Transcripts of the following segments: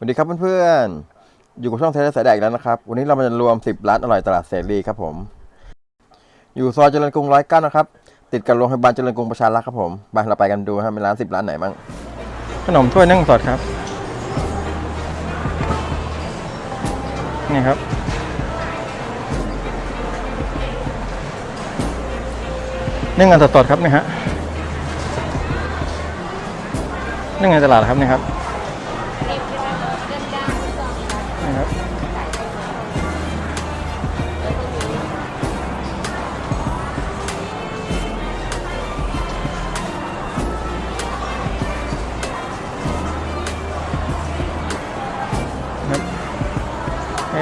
สวัสดีครับเพื่อนๆ อยู่กับช่องเทเลสายแดกแล้วนะครับ วันนี้เรามาจะรวม 10 ร้านอร่อยตลาดเสรีครับผม อยู่ซอยเจริญกรุงร้อยเก้านะครับ ติดกับโรงพยาบาลเจริญกรุงประชารักษ์ครับผมไปเราไปกันดูครับมีร้าน 10 ร้านไหนบ้าง ขนมถ้วยนึ่งสดครับ นี่ครับ นึ่งกันสดๆครับนี่ฮะ นึ่งในตลาดครับนี่ครับ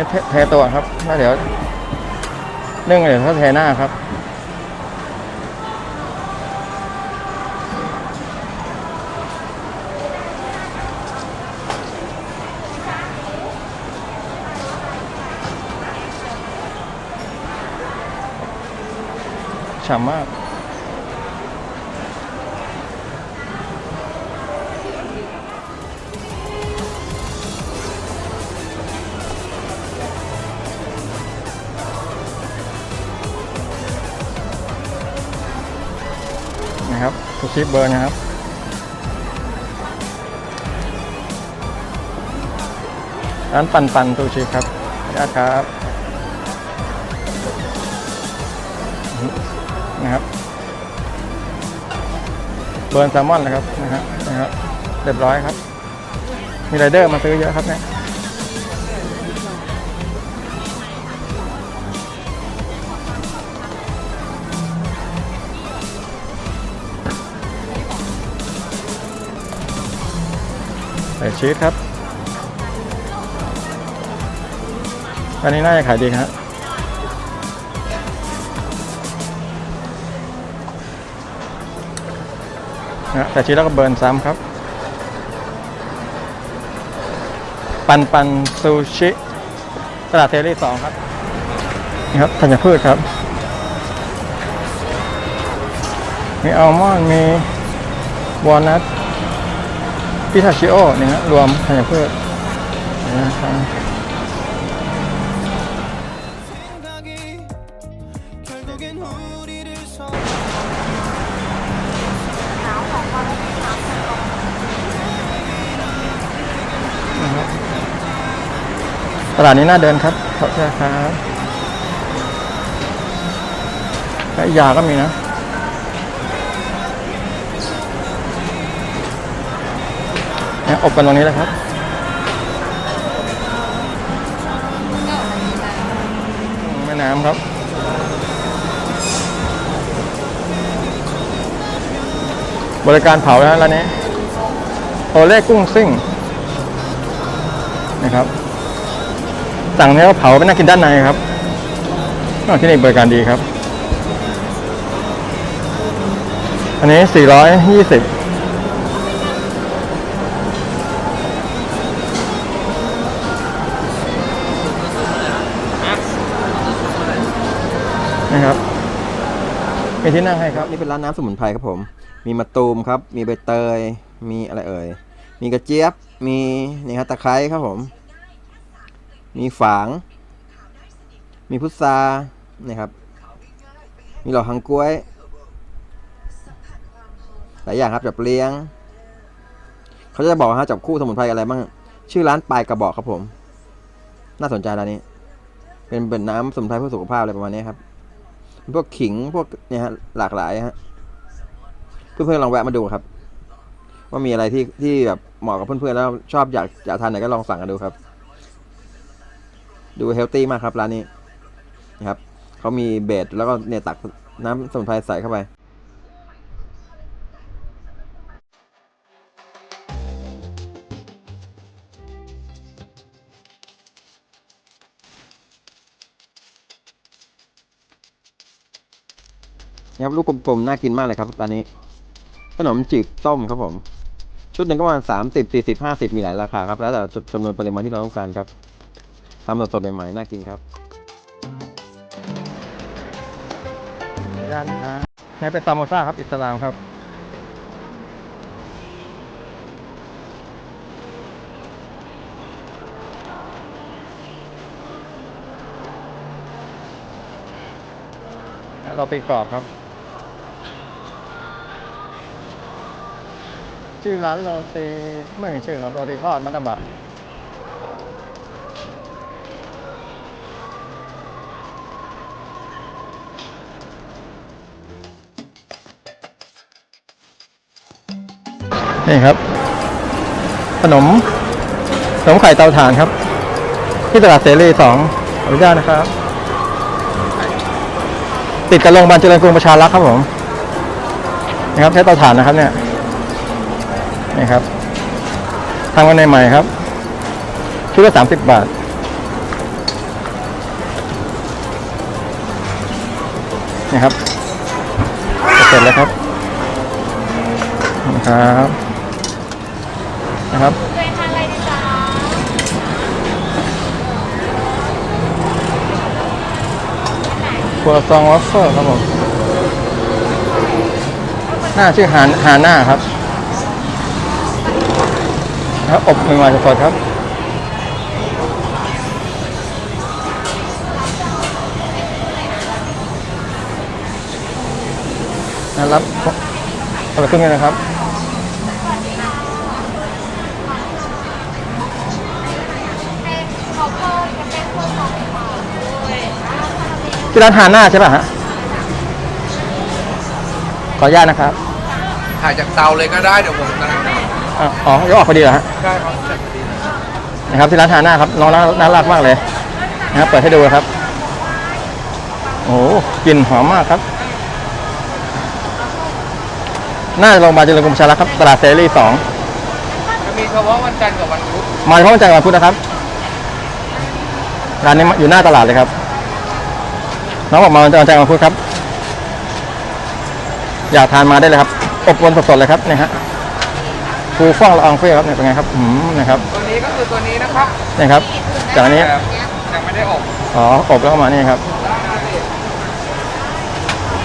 เทเทเทตัวครับแล้วเดี๋ยวเนึ่องเดี๋ยวถ้าเทหน้าครับฉ่ำมาก นะครับซูชิเบอร์นะครับร้านปันปันซูชิครับญาติครับนะครับ เบิร์นแซลมอนนะครับนะฮะนะครับเรียบร้อยครับ มีไรเดอร์มาซื้อเยอะครับเนี่ย ส่ชีสครับ อันนี้น่าจะขายดีครับนะใส่ชีสแล้วก็เบิร์นซ้ำครับ ปันปันซูชิตลาดเทอรี่สองครับ นี่ครับธัญพืชครับ มีอัลมอนด์มีวอลนัท พิทาชิโอนะฮะรวมขยะเพื่อนะครับตลาดนี้น่าเดินครับเขอาคุณครับขายยาก็มีนะ นี่ยอบกันตรงนี้เลยครับ แม่น้ำครับบริการเผาแล้วร้านนี้โอเล่กุ้งซิ่งนะครับ สั่งเนื้อเผาไปนั่งกินด้านในครับอ้าวที่นี่บริการดีครับ อันนี้ 420 นะครับมีที่นั่งให้ครับนี่เป็นร้านน้ำสมุนไพรครับผม มีมะตูมครับ มีใบเตย มีอะไรเอ่ย มีกระเจี๊ยบ มีนี่ครับตะไคร้ครับผม มีฝาง มีพุทรานี่ครับ มีหล่อหังกล้วย หลายอย่างครับจับเลี้ยง เขาจะบอกฮะจับคู่สมุนไพรอะไรบ้าง ชื่อร้านปลายกระบอกครับผม น่าสนใจร้านนี้ เป็นเป็นน้ำสมุนไพรเพื่อสุขภาพอะไรประมาณนี้ครับ พวกขิงพวกเนี่ยฮะหลากหลายฮะเพื่อนๆลองแวะมาดูครับ ว่ามีอะไรที่ที่แบบเหมาะกับเพื่อนๆแล้วชอบอยากอยากทานไหนก็ลองสั่งกันดูครับ ดูเฮลตี้มากครับร้านนี้นะครับเขามีเบสแล้วก็เนี่ยตักน้ำสมุนไพรใส่เข้าไป นะครับลูกกลมๆน่ากินมากเลยครับตอนนี้ ขนมจีบต้มครับผม ชุดหนึ่งก็ประมาณสามสิบสี่สิบห้าสิบมีหลายราคาครับ แล้วแต่จำนวนปริมาณที่เราต้องการครับทำสดๆใหม่ๆน่ากินครับร้านค้าใเป็นซามโมซาครับ อิสลามครับเราไปกรอบครับ ชื่อร้านโรตีไม่ชื่อครับโรตีทอดมัตตบะนี่ครับ ขนม ขนมไข่เตาถ่านครับ ที่ตลาดเสรีสองอนุญาตนะครับ ติดกับโรงพยาบาลเจริญกรุงประชารักษ์ครับผมนะครับใช้เตาถ่านนะครับเนี่ย นี่ครับทำกันในใหม่ครับชุดละสามสิบบาทนี่ครับ เสร็จแล้วครับนะครับนะครับเคยทานอะไรนะจ๊ะครัวซองวัฟเฟิลครับผมหน้าชื่อฮานฮาน่าครับ ครับอบใหม่ๆสดๆครับนะครับเอาไปขึ้นกันนะครับที่ร้านฮาน่าใช่ป่ะฮะ ขออนุญาตนะครับ ถ่ายจากเตาเลยก็ได้เดี๋ยวผมกำลังอะ อ๋อยกออกพอดีเหรอฮะได้ครับจัดพอดีนะครับที่ร้านฮาน่าครับน้องน่าน่ารักมากเลยนะครับเปิดให้ดูครับ โอ้โหกลิ่นหอมมากครับน่าจะลงมาลเจริญกรมประชารักษ์ครับตลาดเสรีสองจะมีเฉพาะวันจันทร์กับวันพุธมาเฉพาะวันจันทร์กับวันพุธนะครับร้านนี้อยู่หน้าตลาดเลยครับน้องบอกมาวันจันทร์กับวันพุธครับ อยากทานมาได้เลยครับ อบวนสดๆเลยครับเนี่ยฮะ ฟูฟ่องละอองเฟ่ครับเนี่ยเป็นไงครับอืมนะครับตัวนี้ก็คือตัวนี้นะครับนี่ครับจากอันนี้แต่ยังไม่ได้อบอ๋ออบแล้วก็มานี่ครับ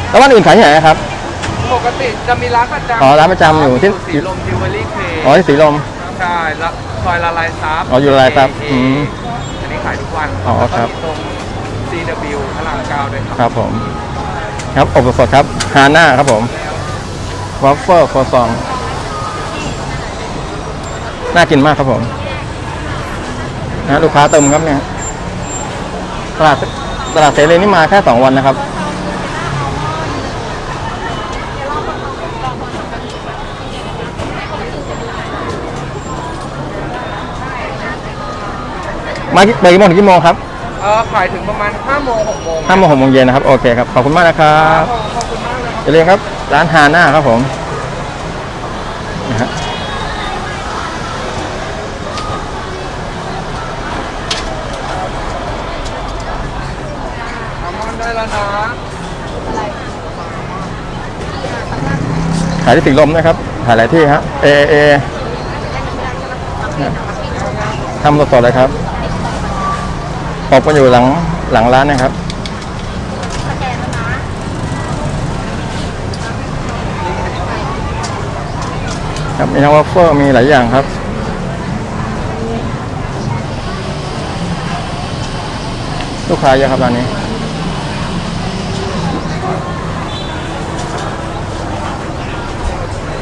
แล้ววันอื่นขายที่ไหนครับปกติจะมีร้านประจำอ๋อร้านประจำอยู่ที่สีลมจิวเวลรี่เคอ๋อที่สีลมใช่ละซอยละลายซับอ๋ออยู่ละลายซับอืมอันนี้ขายทุกวันอ๋อครับแล้วก็มีตรง CW พระรามเก้าด้วยครับครับผม ครับอบสดๆครับฮาน่าครับผมวัฟเฟิลโคซอง น่ากินมากครับผมนะลูกค้าเติมครับเนี่ยตลาดตลาดเสรีนี่มาแค่สองวันนะครับมากี่เปิดกี่โมงถึงกี่โมงครับเออขายถึงประมาณ5โมง6โมงห้าโมงหกโมงเย็นนะครับ โอเคครับ ขอบคุณมากนะครับขอบคุณมากเลยครับอย่าลืมครับ ร้านฮาน่าครับผมนะฮะ อัลมอนด์ได้แล้วนะ ขายที่สิงลมนะครับขายหลายที่ฮะเอเอทำสดๆเลยครับอบกันอยู่หลังหลังร้านนะครับครับมีทั้งวัฟเฟิลมีหลายอย่างครับลูกค้าเยอะครับร้านนี้